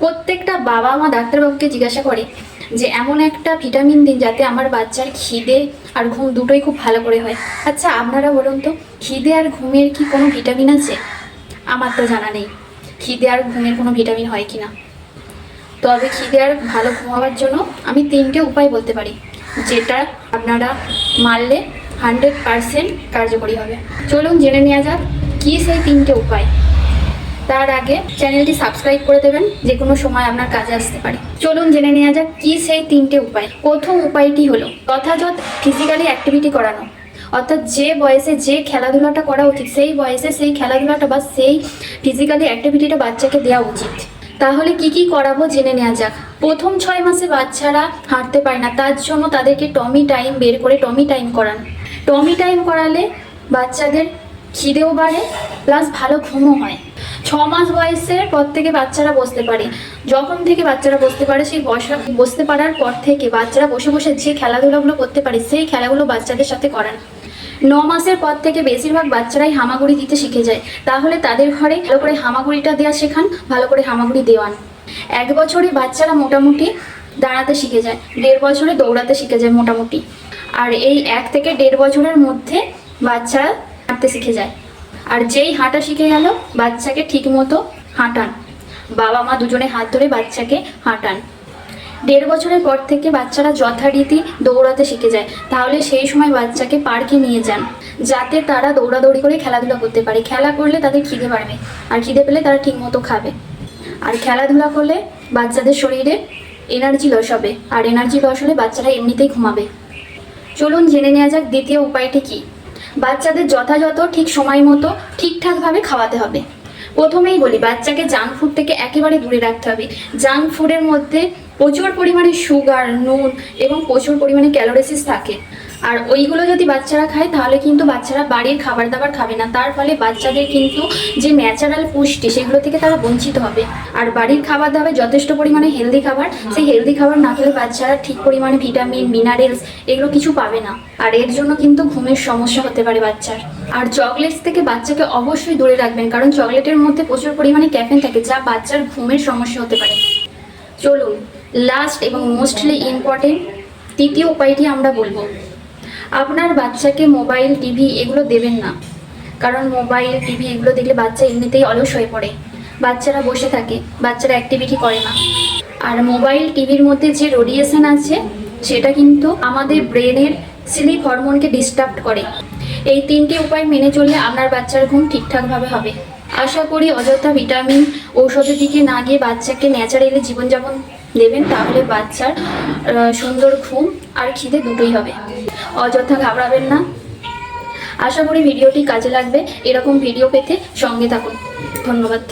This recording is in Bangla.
প্রত্যেকটা বাবা মা ডাক্তারবাবুকে জিজ্ঞাসা করে যে, এমন একটা ভিটামিন দিন যাতে আমার বাচ্চার খিদে আর ঘুম দুটোই খুব ভালো করে হয়। আচ্ছা আপনারা বলুন তো, খিদে আর ঘুমের কি কোনো ভিটামিন আছে? আমার তো জানা নেই, খিদে আর ঘুমের কোনো ভিটামিন হয় কি না? তবে খিদে আর ভালো ঘুমাবার জন্য আমি তিনটে উপায় বলতে পারি, যেটা আপনারা মারলে হান্ড্রেড পারসেন্ট কার্যকরী হবে। চলুন জেনে নেওয়া যাক, কী সেই তিনটে উপায়? তার আগে চ্যানেলটি সাবস্ক্রাইব করে দেবেন, যে কোনো সময় আপনার কাজে আসতে পারে। চলুন জেনে নেওয়া যাক কী সেই তিনটে উপায়। প্রথম উপায়টি হলো যথাযথ ফিজিক্যালি অ্যাক্টিভিটি করানো। অর্থাৎ যে বয়সে যে খেলাধুলাটা করা উচিত, সেই বয়সে সেই খেলাধুলাটা বা সেই ফিজিক্যালি অ্যাক্টিভিটিটা বাচ্চাকে দেওয়া উচিত। তাহলে কি কি করাবো জেনে নেওয়া যাক। প্রথম ছয় মাসে বাচ্চারা হাঁটতে পারে না, তার জন্য তাদেরকে টমি টাইম বের করে টমি টাইম করান। টমি টাইম করালে বাচ্চাদের খিদেও বাড়ে, প্লাস ভালো ঘুমও হয়। ছ মাস বয়সের পর থেকে বাচ্চারা বসতে পারে। যখন থেকে বাচ্চারা বসতে পারে, সেই বসা বসতে পারার পর থেকে বাচ্চারা বসে বসে যে খেলাধুলাগুলো করতে পারে, সেই খেলাগুলো বাচ্চাদের সাথে করান। ন মাসের পর থেকে বেশিরভাগ বাচ্চারাই হামাগুড়ি দিতে শিখে যায়। তাহলে তাদের ঘরে ভালো করে হামাগুড়িটা দেওয়া শেখান, ভালো করে হামাগুড়ি দেওয়ান। এক বছরে বাচ্চারা মোটামুটি দাঁড়াতে শিখে যায়, দেড় বছরে দৌড়াতে শিখে যায় মোটামুটি। আর এই এক থেকে দেড় বছরের মধ্যে বাচ্চারা হাঁটতে শিখে যায়। আর যেই হাঁটা শিখে গেল, বাচ্চাকে ঠিক মতো হাঁটান। বাবা মা দুজনে হাত ধরে বাচ্চাকে হাঁটান। দেড় বছরের পর থেকে বাচ্চারা যথারীতি দৌড়াতে শিখে যায়। তাহলে সেই সময় বাচ্চাকে পার্কে নিয়ে যান, যাতে তারা দৌড়াদৌড়ি করে খেলাধুলা করতে পারে। খেলা করলে তাদের খিদে বাড়বে, আর খিদে পেলে তারা ঠিক মতো খাবে। আর খেলাধুলা করলে বাচ্চাদের শরীরে এনার্জি লস হবে, আর এনার্জি লস হলে বাচ্চারা এমনিতেই ঘুমাবে। চলুন জেনে নেওয়া যাক দ্বিতীয় উপায়টি কি? বাচ্চাদের যথাযথ ঠিক সময় মতো ঠিকঠাকভাবে খাওয়াতে হবে। প্রথমেই বলি, বাচ্চাকে জাঙ্ক ফুড থেকে একেবারে দূরে রাখতে হবে। জাঙ্ক ফুডের মধ্যে প্রচুর পরিমাণে সুগার নুন এবং প্রচুর পরিমাণে ক্যালোরিসিস থাকে। আর ওইগুলো যদি বাচ্চারা খায়, তাহলে কিন্তু বাচ্চারা বাড়ির খাবার দাবার খাবে না। তার ফলে বাচ্চাদের কিন্তু যে ন্যাচারাল পুষ্টি, সেগুলো থেকে তারা বঞ্চিত হবে। আর বাড়ির খাবার দাবার যথেষ্ট পরিমাণে হেলদি খাবার, সেই হেলদি খাবার না খেলে বাচ্চারা ঠিক পরিমাণে ভিটামিন মিনারেলস এগুলো কিছু পাবে না। আর এর জন্য কিন্তু ঘুমের সমস্যা হতে পারে বাচ্চার। আর চকলেটস থেকে বাচ্চাকে অবশ্যই দূরে রাখবেন, কারণ চকলেটের মধ্যে প্রচুর পরিমাণে ক্যাফেন থাকে, যা বাচ্চার ঘুমের সমস্যা হতে পারে। চলুন লাস্ট এবং মোস্টলি ইম্পর্টেন্ট তৃতীয় উপায়টি আমরা বলব। আপনার বাচ্চাকে মোবাইল টিভি এগুলো দেবেন না। কারণ মোবাইল টিভি এগুলো দেখলে বাচ্চা এমনিতেই অলস হয়ে পড়ে। বাচ্চারা বসে থাকে, বাচ্চারা অ্যাক্টিভিটি করে না। আর মোবাইল টিভির মধ্যে যে রেডিয়েশন আছে, সেটা কিন্তু আমাদের ব্রেনের স্লিপ হরমোনকে ডিস্টার্ব করে। এই তিনটি উপায় মেনে চললে আপনার বাচ্চার ঘুম ঠিকঠাকভাবে হবে। আশা করি অযথা ভিটামিন ঔষধের দিকে না গিয়ে বাচ্চাকে ন্যাচারালি জীবনযাপন দেবেন, তাহলে বাচ্চার সুন্দর ঘুম আর খিদে দুটোই হবে। অযথা ঘাবড়াবেন না। আশা করি ভিডিওটি কাজে লাগবে। এরকম ভিডিও পেতে সঙ্গে থাকুন। ধন্যবাদ।